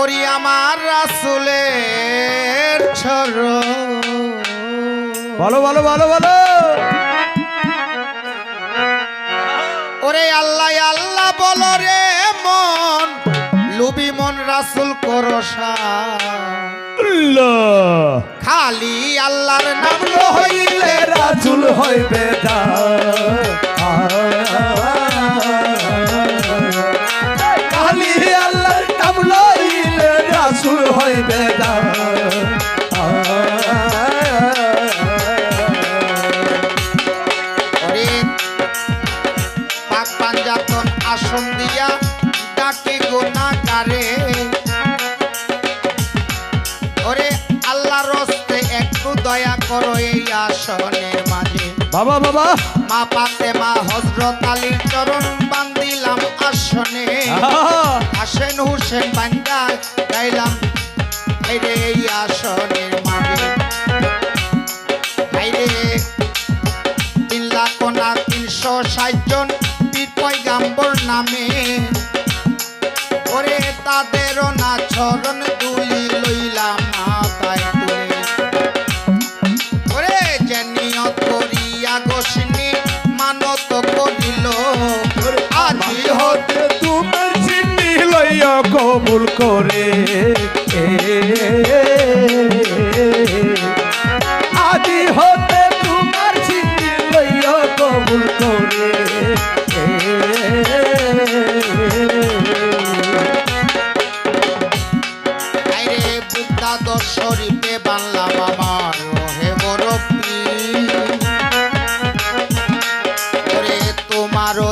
করি আমার রাসুলের ছর বলো বলো বলো বলো। ওরে আল্লাহ আল্লাহ বলো রে মন লুবি মন রাসুল করসা খালি আল্লাহর নাম হইলে রাজুল হইবে দা বাবা বাবা। মা পাতে মা হজরত আলীর চরণ বান্দিলাম আসনে। আহা! হাসেন হুসেন বান্দা চরণ তুলি লইলাম মাথায় তুলে। ওরে যে নিয়ত করিয়া গোসনি, মানত করিল। আজি হত তোমার চিনি লইয়া কবুল করে। আদি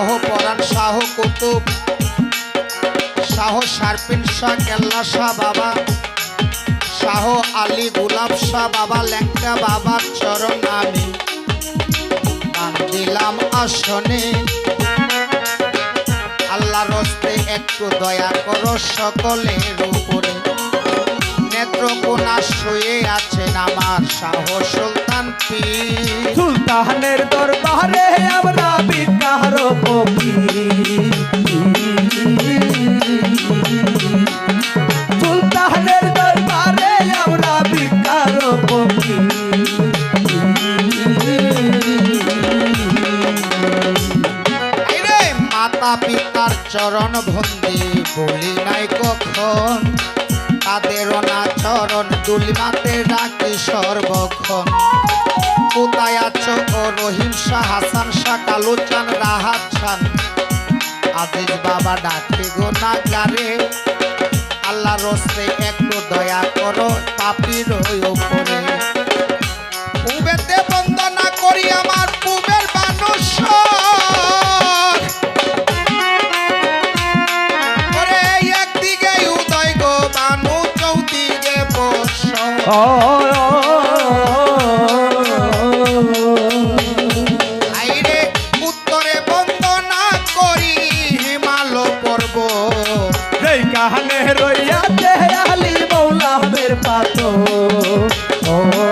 শাহ পরাণ, শাহ কুতুব, শাহ শারপিন শাহ, কেল্লা শাহ বাবা, শাহ আলী গুলাব শাহ বাবা, ল্যাংটা বাবার চরণ আমি দিলাম আসনে। আল্লাহ রস্তে একটু দয়া করো সকলের উপরে। নেত্রকোনা শুয়ে আছেন আমার শাহ সুলতান পীর। সুলতানের দরবারে আমরা বিকার সুলতানের দরবারে আমরা বিকার মাতা পিতার চরণ বন্দি বলি নাই কখন? তাদের চরণ দুলিমাতে রাখি সর্বক্ষণ। কোথায় আছো ও রহিম হাসান শাহ, কালুচান, রাহাত খান আজিজ বাবা ডাকে গো না গারে আল্লাহ একটু দয়া করো, পাপির বন্দনা করি আমার মানুষ কাহানে রইয়া দেয়ালি মৌলামের পাতো ও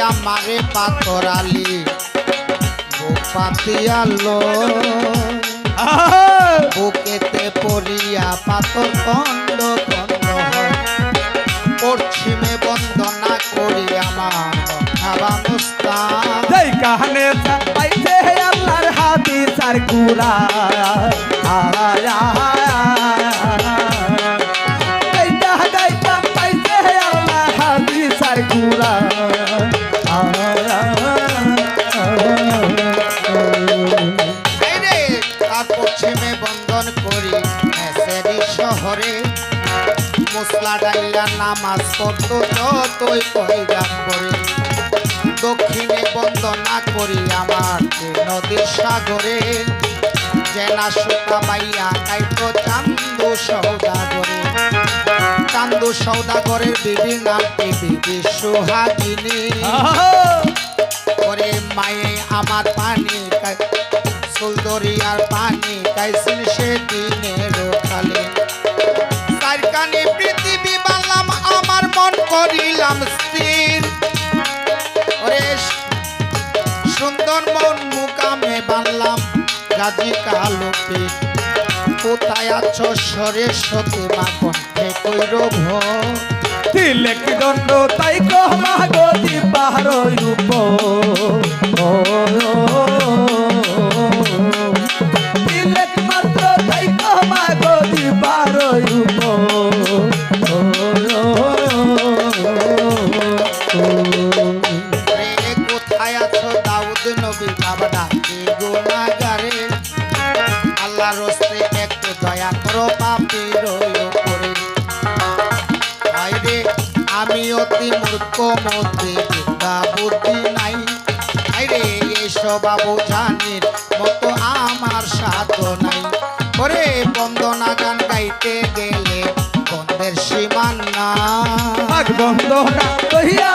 হাতুরাইয়া মারে পাতরালি পাতিয়ালো বুকেতে পড়িয়া পাথর খণ্ড খণ্ড হয়। পশ্চিমে বন্দনা করি আমার এই কাহানে আল্লাহর হাতি সার কুরা আয়া। বন্ধন করি এসেরি শহরে। মুসলা ডাইলা নামাজ পড়তো যতই পরিগাম করে। দক্ষিণে বন্দনা করি আমার নদীর সাগরে। জেনা সুতা মাইয়া কাইতো চান্দু সৌদাগরে। চান্দু সৌদাগরের বিবি নামটি বিবি সুহাগিনী করে মায়ে আমার পানি সুলদরিয়ার পানি কাইছিল সে দিনের খালে। চারকানি পৃথিবী বানলাম, আমার মন করিলাম স্থির। ওরে সুন্দর মন মুকামে বানলাম, গাজী কালো পীর কোথায় আছো সরেশ্বতী মা কণ্ঠে কইর তিলেক দণ্ড তাই কহমা গতি পাহাড় রূপ। আমি অতি মূর্খ মধ্যে বিদ্যা বুদ্ধি নাই। আইরে এসব বোঝানির মতো আমার সাধ্য নাই। ওরে বন্দনা গান গাইতে গেলে বন্ধের সীমান না কহিয়া